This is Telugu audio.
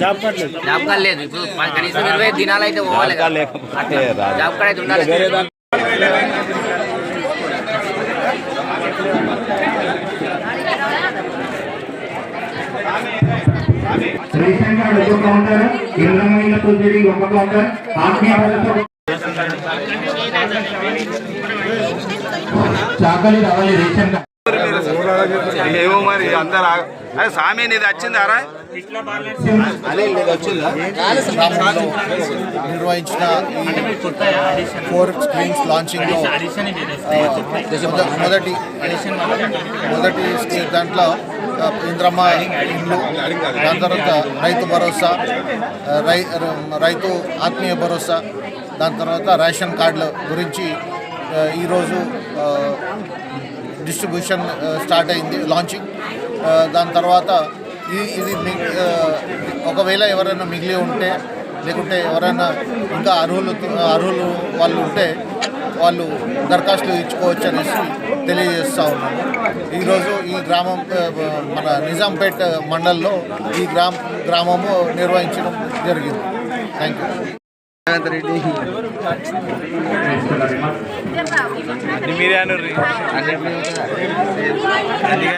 జాబ్ కార్డ్ లేదు. జాబ్ కార్డ్ లేదు. ఇప్పుడు కనీసం ఇరవై దినాలు అయితే పోవాలి. జాబ్ కార్డ్ అయితే ఉండాలి. ఒక కౌంటర్ ఒక కౌంటర్ చాకలి రావాలి రేషన్ ఏమో మరి అందరు అరే స్వామి నీది వచ్చిందారా నిర్వహించిన ఈ ఫోర్ స్క్రీన్స్ లాంచింగ్ మొదటి మొదటి దాంట్లో ఇంద్రమ్మ ఇల్లు దాని తర్వాత రైతు భరోసా రై రైతు ఆత్మీయ భరోసా దాని తర్వాత రేషన్ కార్డుల గురించి ఈరోజు డిస్ట్రిబ్యూషన్ స్టార్ట్ అయింది లాంచింగ్ దాని తర్వాత ఇది ఒకవేళ ఎవరైనా మిగిలి ఉంటే లేకుంటే ఎవరైనా ఇంకా అర్హులు అర్హులు వాళ్ళు ఉంటే వాళ్ళు దరఖాస్తులు ఇచ్చుకోవచ్చు అనేసి తెలియజేస్తూ ఉన్నాను. ఈరోజు ఈ గ్రామం మన నిజాంపేట్ మండల్లో ఈ గ్రామ గ్రామము నిర్వహించడం జరిగింది. థ్యాంక్ యూ మీరే అన్నారు